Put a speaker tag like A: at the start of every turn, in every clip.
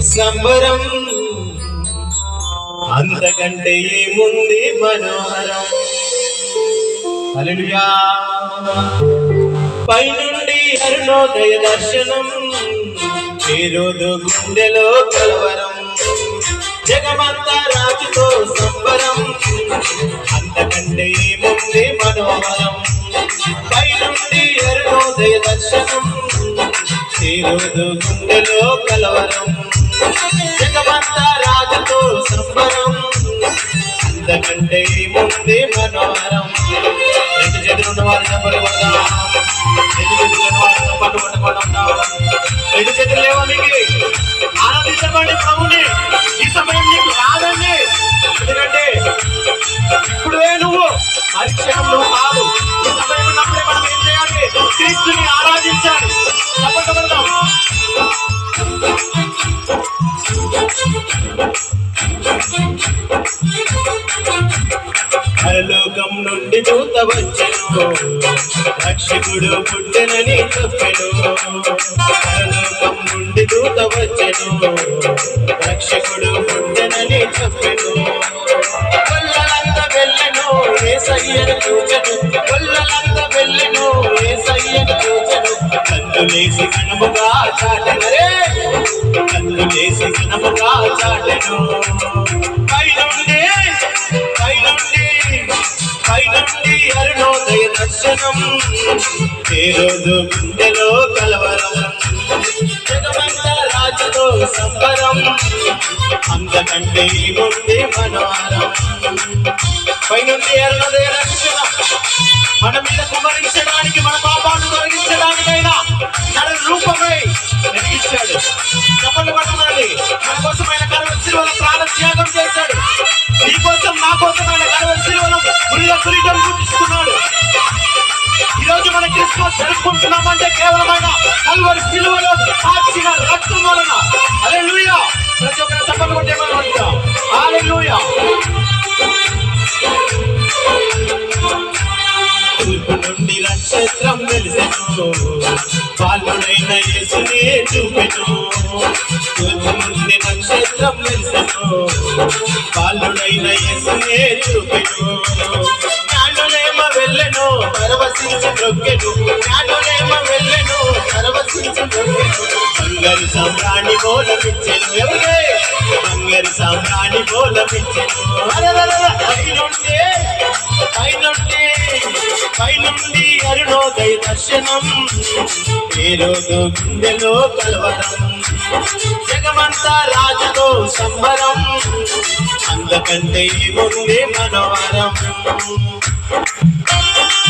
A: సంబరం. అంతకంటే ఏముంది మనోహరం? హల్లెలూయా పైనుండి అరుణోదయ దర్శనం ఈ రోజు గుండెలో కలవరం. జగమంతా రాజుతో సంబరం. అంతకంటే ఏముంది మనోహరం? పైనుండి అరుణోదయ దర్శనం ఈ రోజు గుండెలో కలవరం. జగమంతా రాజుతో సంబరం. అంతకంటే ఏముంది మనోహరం. రెండు చేతులు ఉన్న వారి చప్పలు రెండు చేతులు ఉన్న వారి చప్పలు రెండు చేతులు లేవా మీకు ఆనందించబడి ప్రభుని ఈ సమయం నీకు రాదండి. ఎందుకంటే ఇప్పుడే నువ్వు పరిచయం నువ్వు కాదు. ఈ సమయం ఉన్నప్పుడే మనం ఏం చేయాలి? క్రీస్తుని ఆరాధించాలి. పరలోకం నుండి దూత వచ్చను. రక్షకుడు పుట్టెనని చెప్పెను పరలోకం నుండి దూత వచ్చను. రక్షకుడు పుట్టెనని చెప్పెను కన్నులేసి కనుముగా చాటెనరే కన్నులేసి కనుముగా చాటను. పైనుండి పైనుండి పైనుండి అరుణోదయ దర్శనం. ఏ రోజు గుండెలో కలవరం జగమంతా రాజుతో సంబరం. అంతకంటే ముందే మనోహరం పైనుండి అరుణోదయ రక్షణ మన మీద కుమరించడానికి మన పాపాలు తొలగించడానికి సిలువలో శిలువలో సాక్షిన రక్తం వలన. అలే ప్రతి ఒక్కరు చెప్పలు కొట్టే మనం అంటాం అలే తూర్పు నుండి నక్షత్రం వెలిసెను బాలుడైన యేసునే చూపెను తూర్పు నుండి నక్షత్రం వెలిసెను బాలుడైన యేసునే చూపెను వెళ్ళను. పరవశించి మొక్కెను జ్ఞానులేమ వెళ్ళను. పరవశించి మొక్కెను బంగారు సామ్రాణి బోలమిచ్చెను ఎవరే బంగారు సామ్రాణి బోలమిచ్చెను అరరరర పైనుండి పైనుండి పైనుండి అరుణోదయ దర్శనం. ఏ రోజు గుండెలో కలవడం జగమంతా రాజుతో సంబరం. అందుకంటే ముందే మనోహరం.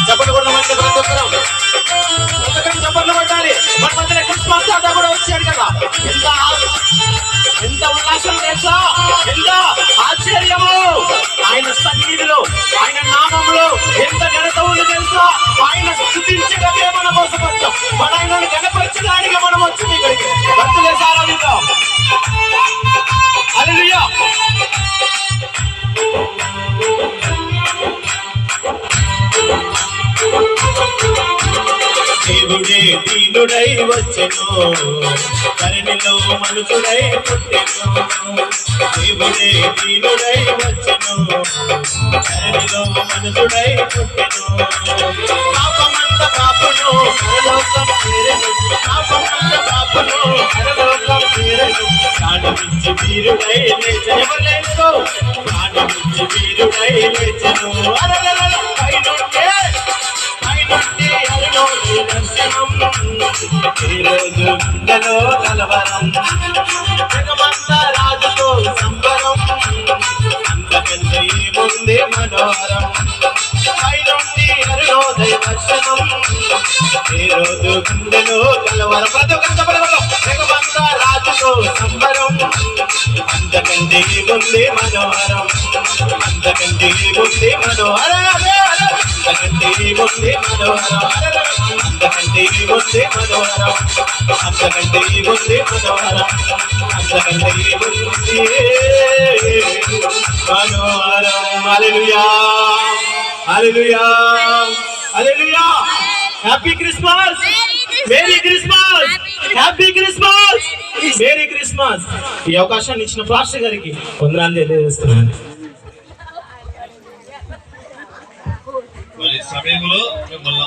A: చప్పట్లు కొట్టిన మంచి ప్రతి ఒక్కరం ఎంతకని చప్పట్లు కొట్టాలి. మన మధ్యన క్రిస్మస్ తాత కూడా వచ్చాడు కదా. ఎంత ఎంత ఉల్లాసం తెలుసా? ఎంత ఆశ్చర్యము. ఆయన సన్నిధిలో ఆయన నామంలో ఎంత మనుషుడై వచ్చెను. ధరణిలో మనుషుడై పుట్టెను. దేవుడే దీనుడై వచ్చెను. ధరణిలో మనుషుడై పుట్టెను. పాపమంత పాపును పరలోకం చేరెను పాపమంత పరలోకం ప్రాణమిచ్చి వీరుడై ప్రాణమిచ్చి వీరుడై అరలల పైనుండే ఈరోజు గుండెలో కలవరం జగమంతా రాజుతో సంబరం అంతకంటే ఏముంది మనోహరం పైనుండి అరుణోదయ దర్శనం ఈరోజు గుండెలో కలవరం ప్రతి జగమంతా రాజుతో సంబరం అంతకంటే ఏముంది మనోహరం అంతకంటే ఏముంది మనోహరం అంతకంటే వస్తే మనోహరం అంతకంటే వస్తే మనోహరం అంతకంటే వస్తే మనోహరం అంతకంటే వస్తే మనోహరం alleluia alleluia alleluia happy Christmas merry Christmas happy Christmas merry Christmas ఈ అవకాశాన్ని ఇచ్చిన పాస్టర్ గారికి వందనాలు తెలియజేస్తున్నాను.
B: సమయంలో మిమ్మల్ని